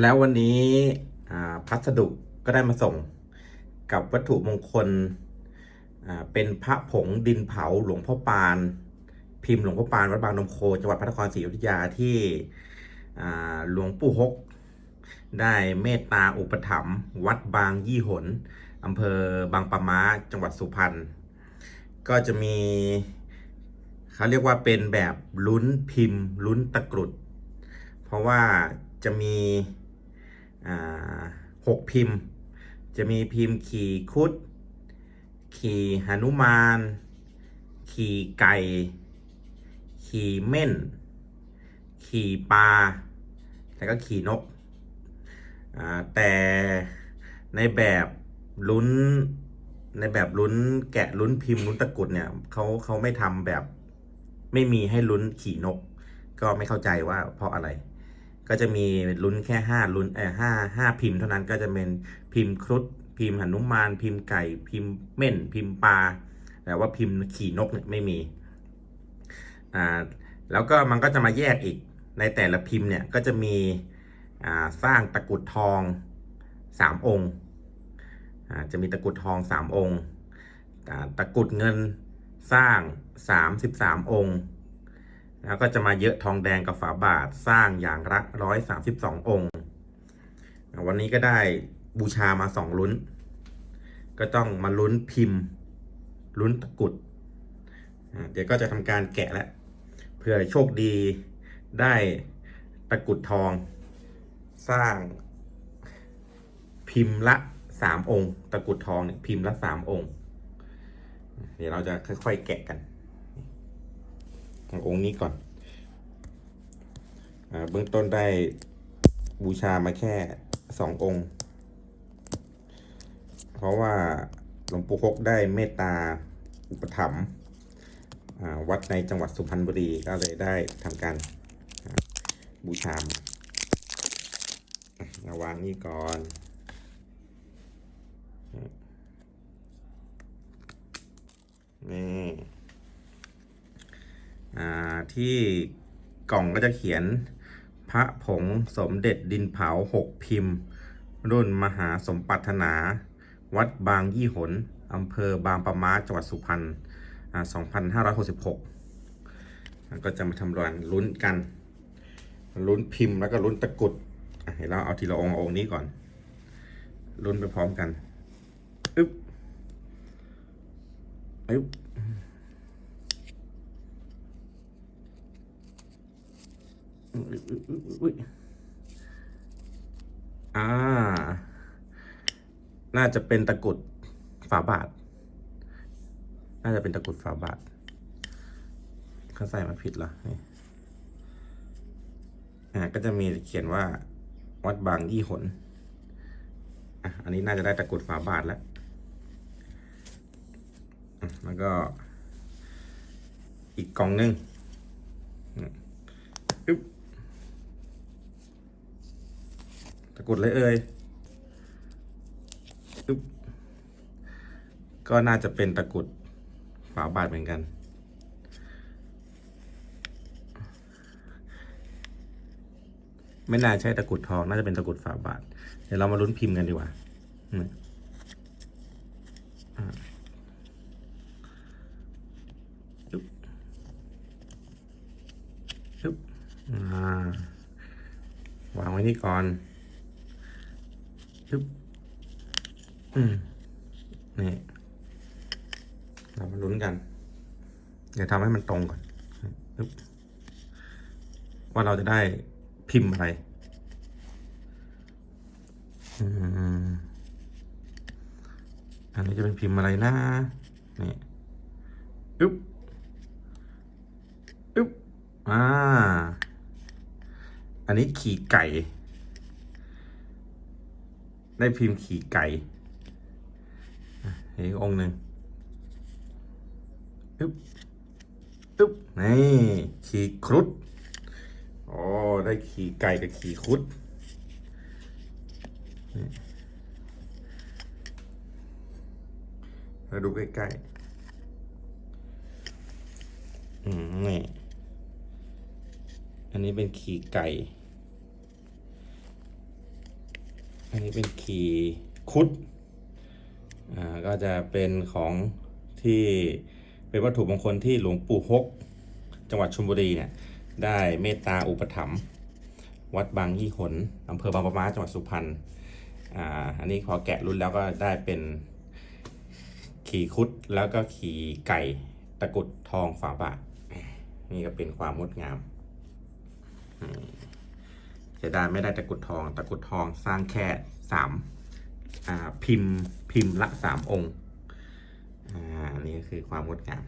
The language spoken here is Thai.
แล้ววันนี้พัสดุก็ได้มาส่งกับวัตถุมงคลเป็นพระผงดินเผาหลวงพ่อปาน พิมพ์หลวงพ่อปานวัดบางนมโคจังหวัดพระนครศรีอยุธยาที่หลวงปู่ฮก ได้เมตตาอุปถัมภ์วัดบางยี่หนอำเภอบางปะมาจังหวัดสุพรรณก็จะมีเขาเรียกว่าเป็นแบบลุ้นพิมพ์ลุ้นตะกรุด เพราะว่าจะมี หกพิมพ์ จะมีพิมพ์ขี่คุด ขี่หนุมาน ขี่ไก่ ขี่เม่น ขี่ปลา แล้วก็ขี่นกอ่าแต่ในแบบลุ้นในแบบลุ้นแกะลุ้นพิมพ์ลุ้นตะกรุดเนี่ยเขาเขาไม่ทำแบบไม่มีให้ลุ้นขี่นก ก็ไม่เข้าใจว่าเพราะอะไร ก็จะมีลุ้นแค่ห้าลุ้นเออห้าห้าพิมพ์เท่านั้นก็จะเป็นพิมพ์ครุฑพิมพ์หนุมาน พิมพ์ไก่ พิมพ์เม่น พิมพ์ปลาแต่ว่าพิมพ์ขี่นกเนี่ยไม่มีอ่าแล้วก็มันก็จะมาแยกอีกในแต่ละพิมพ์เนี่ยก็จะมีอ่าสร้างตะกุดทองสามองค์อ่าจะมีตะกุดทองสามองค์อ่าตะกุดเงินสร้างสามสิบสามองค์ แล้วก็จะมาเยอะทองแดงกับฝาบาทสร้างอย่างละร้อยสามสิบสององค์ วันนี้ก็ได้บูชามาสองลุ้น ก็ต้องมาลุ้นพิมพ์ ลุ้นตะกุด เดี๋ยวก็จะทำการแกะแล้วเพื่อโชคดีได้ตะกุดทอง สร้างพิมพ์ละสามองค์ ตะกุดทองเนี่ยพิมพ์ละสามองค์ เดี๋ยวเราจะค่อยๆแกะกัน ขององค์นี้ก่อนอาเบื้องต้นได้บูชามาแค่สององค์ เพราะว่าหลวงปู่ฮกได้เมตตาอุปถัมภ์อ่าวัดในจังหวัดสุพรรณบุรีก็เลยได้ทำการบูชามาอะวางนี่ก่อนนี่ ที่กล่องก็จะเขียนพระผงสมเด็จดินเผาหกพิมพ์ รุ่นมหาสมปรารถนา วัดบางยี่หนอำเภอบางปะมาจังหวัดสุพรรณ2566 ก็จะมาทำรานลุ้นกัน ลุ้นพิมพ์แล้วก็ลุ้นตะกุดเดี๋ยวเราเอาทีละองค์เอาองค์นี้ก่อน ลุ้นไปพร้อมกัน อึ๊บ อึ๊บ อ่า น่าจะเป็นตะกรุดฝาบาท น่าจะเป็นตะกรุดฝาบาทเขาใส่มาผิดเหรอนี่อ่าก็จะมีเขียนว่า วัดบางยี่หนอะอันนี้น่าจะได้ตะกรุดฝาบาทแล้วแล้วก็ อีกกล่องหนึงอึ๊บ ตะกรุดเลยเอ่ยอึ๊บก็น่าจะเป็นตะกรุดฝาบาทเหมือนกัน ไม่น่าใช่ตะกรุดทอง น่าจะเป็นตะกรุดฝาบาท เดี๋ยวเรามาลุ้นพิมพ์กันดีกว่านี่อ่าอึ๊บอึ๊บอ่าวางไว้นี่ก่อนึบอืมนี่เรามาลุ้นกัน เดี๋ยวทำให้มันตรงก่อนปึ๊บว่าเราจะได้พิมพ์อะไร อืมอันนี้จะเป็นพิมพ์อะไรนะนี่อึ๊บอึ๊บอ่า อันนี้ขี่ไก่ ได้พิมพ์ขี่ไก่อีกองหนึ่งอึ๊บอึ๊บนี่ขี่ครุฑอ๋อได้ขี่ไก่กับขี่ครุฑนี่มาดูใกล้ๆ อืมนี่ อันนี้เป็นขี่ไก่ อันนี้เป็นขี่คุด อ่า ก็จะเป็นของที่เป็นวัตถุมงคลที่หลวงปู่ฮก จังหวัดชลบุรีเนี่ย ได้เมตตาอุปถัมภ์วัดบางยี่หนอำเภอบางปะมาจังหวัดสุพรรณ อ่า อันนี้พอแกะรุ่นแล้วก็ได้เป็นขี่คุดแล้วก็ขี่ไก่ตะกุดทองฝาบาทนี่ก็เป็นความงดงามอืม สียดายไม่ได้ตะกุดทอง ตะกุดทองสร้างแค่สามพิมพ์พิมพ์ละสามองค์ อ่า นี่ก็คือความงดงาม